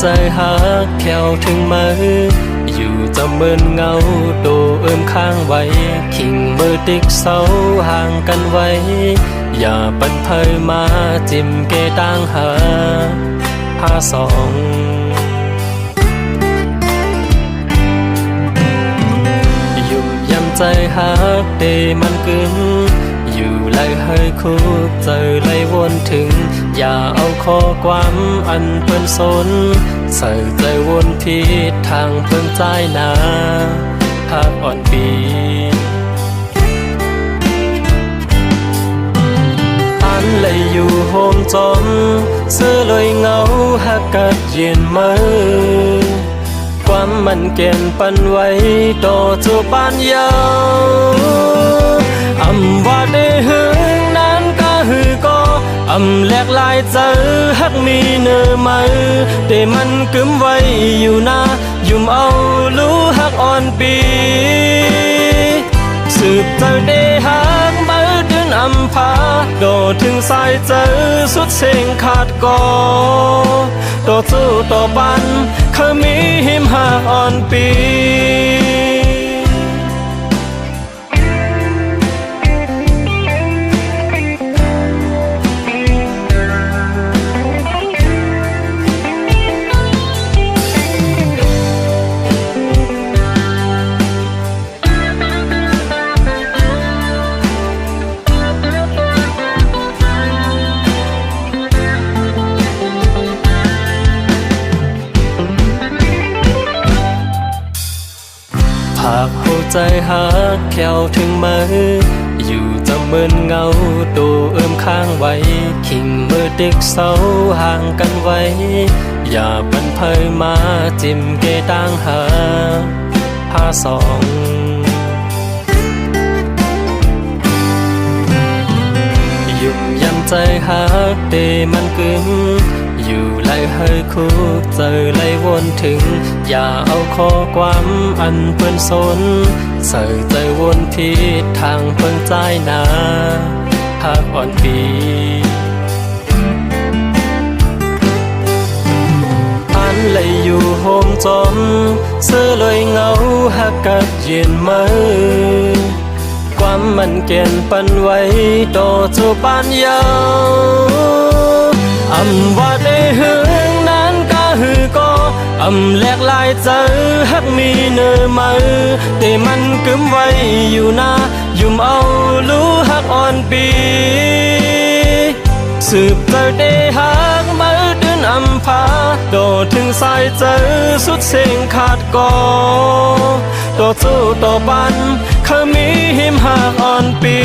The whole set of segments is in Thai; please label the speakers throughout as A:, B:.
A: ใจหักแควถึงมืออยู่จะเมินเงาโดเอิมข้างไว้ คิงมือติ๊กเสาห่างกันไว้ อย่าปันเพยมาจิ้มเกต่างหาผ้าสองอยู่ยำใจหักเดมันกึนอยู่ไล่ให้คุกเจไล่วนถึง อย่าเอาข้อความอันเปิ้นสน ใส่ใจวนทิศทางเพิ่งใจนาภาคอ่อนปีอันเลยอยู่โฮมจอมเสื้อเลยเงาหักกัดเย็นมือความมันเก่นปันไว้ต่อจูปานยาวอำว่าได้หึงนั้นก็หือก็อำแล เจอหักมีเนื้อมือแต่มันกึมไว้อยู่นะยุ่มเอารู้หักอ่อนปีสืบเจอได้หักมือเดินอำพาโดถึงสายเจอสุดเสียงขาดกอต่อสู้ต่อปันเคยมีหิมหากอ่อนปี ใจหักแควถึงมืออยู่จะเมินเงาโดเอิมข้างไว้คิงมือติ๊กเสาห่างกันไว้ อย่าปันเพยมาจิ้มเกต่างหาผ้าสองยุ่มยำใจหักเดมันกึม อยู่ไล่ให้คุกเจอไล่วนถึง อย่าเอาข้อความอันเปิ้นสนใส่ใจวนทิศทางเพิ่งใจนาหากอ่อนปีอันเลยอยู่โฮมจอมเสื้อเลยเงาหักกัดเย็นมือความมันเก่นปันไว้ต่อจูปานยาว อำว่าได้หึงนั้นก็หือก็อำแหลกลายเจอหักมีเนื้อมือแต่มันกึมไว้อยู่นะยุ่มเอารู้หักอ่อนปี สืบเจอได้หักมือเดินอำพาโดถึงสายเจอสุดเสียงขาดก่อต่อสู้ต่อปันเคยมีหิมหากอ่อนปี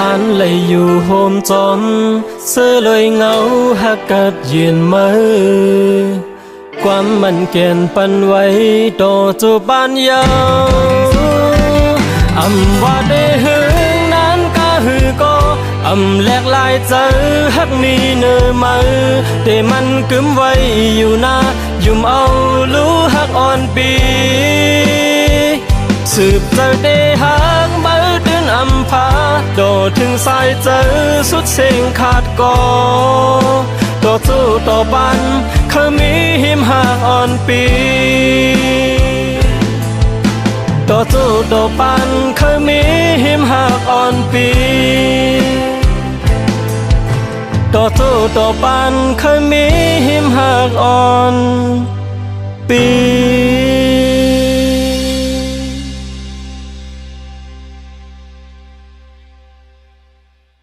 A: อันเลยอยู่โฮมจอมเสื้อเลยเงาหักกัดเย็นมือความมันเก่นปันไว้ต่อจูบานยาวอำว่าได้หึง นั้นก็หือก็อำแหลกลายเจอหักมีเนื้อมือแต่มันกึมไว้อยู่นอัมพาโดถึงสายเจอสุดเสียงขาดก่อต่อสู้ต่อปันเคยมีหิมหากอ่อนปีต่อสู้ต่อปันเคยมีหิมหากอ่อนปีต่อสู้ต่อปันเคมีหิมหา